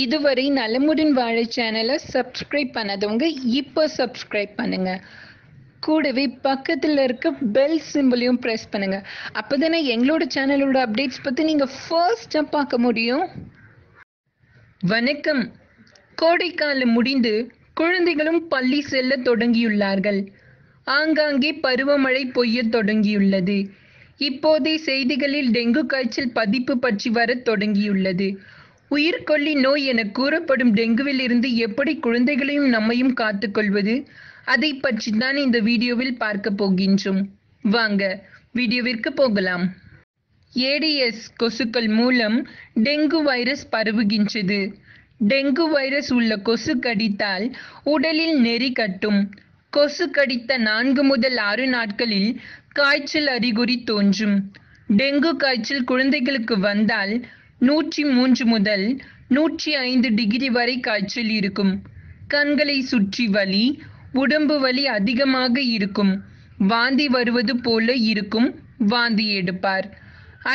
இதுவரை நலமுடன் வாழ சேனலை சப்ஸ்கிரைப் பண்ணாதவங்க இப்போ சப்ஸ்கிரைப் பண்ணுங்க. கூடவே பக்கத்தில் இருக்க பெல் சிம்பிளையும் ப்ரெஸ் பண்ணுங்க. அப்போதானே எங்களோட சேனலோட அப்டேட்ஸ் பற்றி நீங்கள் ஃபர்ஸ்டாக பார்க்க முடியும். வணக்கம். கோடைக்காலம் முடிந்து குழந்தைகளும் பள்ளி செல்ல தொடங்கியுள்ளார்கள். ஆங்காங்கே பருவமழை பொய்ய தொடங்கியுள்ளது. இப்போதே செய்திகளில் டெங்கு காய்ச்சல் பதிப்பு பற்றி வர தொடங்கியுள்ளது. உயிர்கொல்லி நோய் என கூறப்படும் டெங்குவில் இருந்து எப்படி குழந்தைகளையும் நம்மையும் காத்துக்கொள்வது? அதை பற்றி தான் இந்த வீடியோவில் பார்க்க போகின்றோம். வாங்க வீடியோவிற்கு போகலாம். ஏடிஎஸ் கொசுக்கள் மூலம் டெங்கு வைரஸ் பரவுகின்றது. டெங்கு வைரஸ் உள்ள கொசு கடித்தால் உடலில் நெறி கட்டும். கொசு கடித்த நான்கு முதல் ஆறு நாட்களில் காய்ச்சல் அறிகுறி தோன்றும். டெங்கு காய்ச்சல் குழந்தைகளுக்கு வந்தால் நூற்றி மூன்று முதல் நூற்றி ஐந்து டிகிரி வரை காய்ச்சல் இருக்கும். கண்களை சுற்றி வலி உடம்பு வலி அதிகமாக இருக்கும். வாந்தி வருவது போல இருக்கும் வாந்தி எடுப்பார்.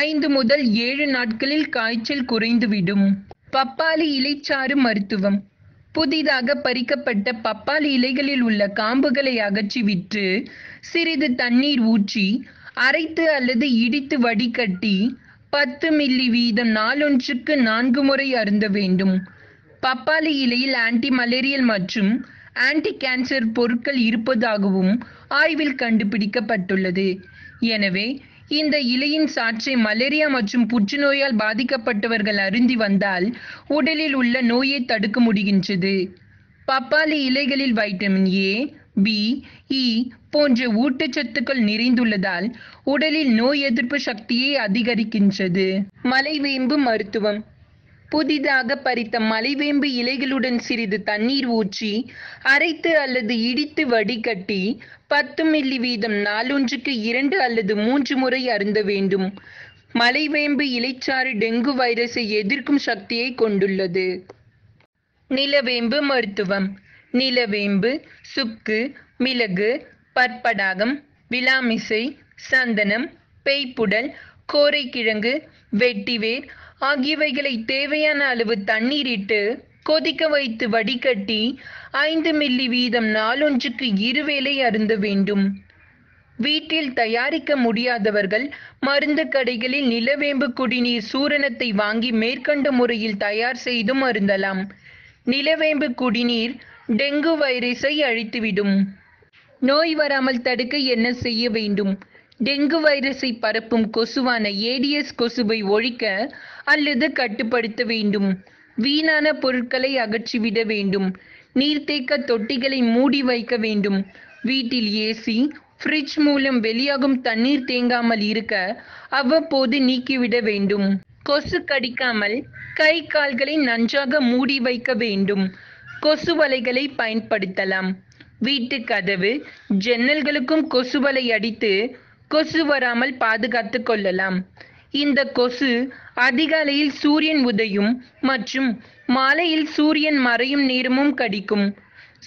ஐந்து முதல் ஏழு நாட்களில் காய்ச்சல் குறைந்துவிடும். பப்பாளி இலைச்சாறு மருத்துவம். புதிதாக பறிக்கப்பட்ட பப்பாளி இலைகளில் உள்ள காம்புகளை அகற்றிவிட்டு சிறிது தண்ணீர் ஊற்றி அரைத்து அல்லது இடித்து வடிகட்டி பத்து மில்லி வீதம் நாளொன்றுக்கு நான்கு முறை அருந்த வேண்டும். பப்பாளி இலையில் ஆன்டி மலேரியல் மற்றும் ஆன்டி கேன்சர் பொருட்கள் இருப்பதாகவும் ஆய்வில் கண்டுபிடிக்கப்பட்டுள்ளது. எனவே இந்த இலையின் சாற்றை மலேரியா மற்றும் புற்றுநோயால் பாதிக்கப்பட்டவர்கள் அருந்தி வந்தால் உடலில் உள்ள நோயை தடுக்க முடிகின்றது. பப்பாளி இலைகளில் vitamin A B E e போன்ற ஊட்டச்சத்துக்கள் நிறைந்துள்ளதால் உடலில் நோய் எதிர்ப்பு சக்தியை அதிகரிக்கின்றது. மலைவேம்பு மருத்துவம். புதிதாக பறித்த மலைவேம்பு இலைகளுடன் சிறிது தண்ணீர் ஊற்றி அரைத்து அல்லது இடித்து வடிகட்டி பத்து மில்லி வீதம் நாளொன்றுக்கு இரண்டு அல்லது மூன்று முறை அருந்த வேண்டும். மலைவேம்பு இலைச்சாறு டெங்கு வைரஸை எதிர்க்கும் சக்தியை கொண்டுள்ளது. நிலவேம்பு மருத்துவம். நிலவேம்பு சுக்கு மிளகு பற்படாகம் விலாமிசை சந்தனம் பேய்ப்புடல் கோரைக்கிழங்கு வெட்டிவேர் ஆகியவைகளை தேவையான அளவு தண்ணீரிட்டு கொதிக்க வைத்து வடிகட்டி ஐந்து மில்லி வீதம் நாளொன்றுக்கு இருவேளை அருந்த வேண்டும். வீட்டில் தயாரிக்க முடியாதவர்கள் மருந்து கடைகளில் நிலவேம்பு குடிநீர் சூரணத்தை வாங்கி மேற்கண்ட முறையில் தயார் செய்தும் அருந்தலாம். நிலவேம்பு குடிநீர் டெங்கு வைரஸை அழித்துவிடும். நோய் வராமல் தடுக்க என்ன செய்ய வேண்டும்? டெங்கு வைரஸை பரப்பும் கொசுவான ஏடிஎஸ் கொசுவை ஒழிக்க அல்லது கட்டுப்படுத்த வேண்டும். வீணான பொருட்களை அகற்றிவிட வேண்டும். நீர்த்தேக்க தொட்டிகளை மூடி வைக்க வேண்டும். வீட்டில் ஏசி ஃப்ரிட்ஜ் மூலம் வெளியாகும் தண்ணீர் தேங்காமல் இருக்க அவ்வப்போது நீக்கிவிட வேண்டும். கொசு கடிக்காமல் கை கால்களை நன்றாக மூடி வைக்க வேண்டும். கொசு வலைகளை பயன்படுத்தலாம். வீட்டு கதவு ஜன்னல்களுக்கும் கொசு வலை அடித்து கொசு வராமல் பாதுகாத்து கொள்ளலாம். இந்த கொசு அதிகாலையில் சூரியன் உதயும் மற்றும் மாலையில் சூரியன் மறையும் நேரமும் கடிக்கும்.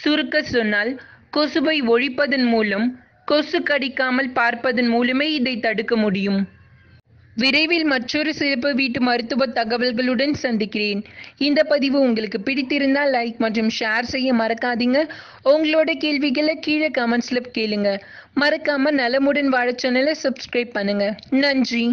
சுருக்க சொன்னால் கொசுவை ஒழிப்பதன் மூலம் கொசு கடிக்காமல் பார்ப்பதன் மூலமே இதை தடுக்க முடியும். விரைவில் மற்றொரு சிறப்பு வீட்டு மருத்துவ தகவல்களுடன் சந்திக்கிறேன். இந்த பதிவு உங்களுக்கு பிடித்திருந்தால் லைக் மற்றும் ஷேர் செய்ய மறக்காதீங்க. உங்களோட கேள்விகளை கீழே கமெண்ட்ஸ்ல கேளுங்க. மறக்காம நலமுடன் வாழ சேனலை சப்ஸ்கிரைப் பண்ணுங்க. நன்றி.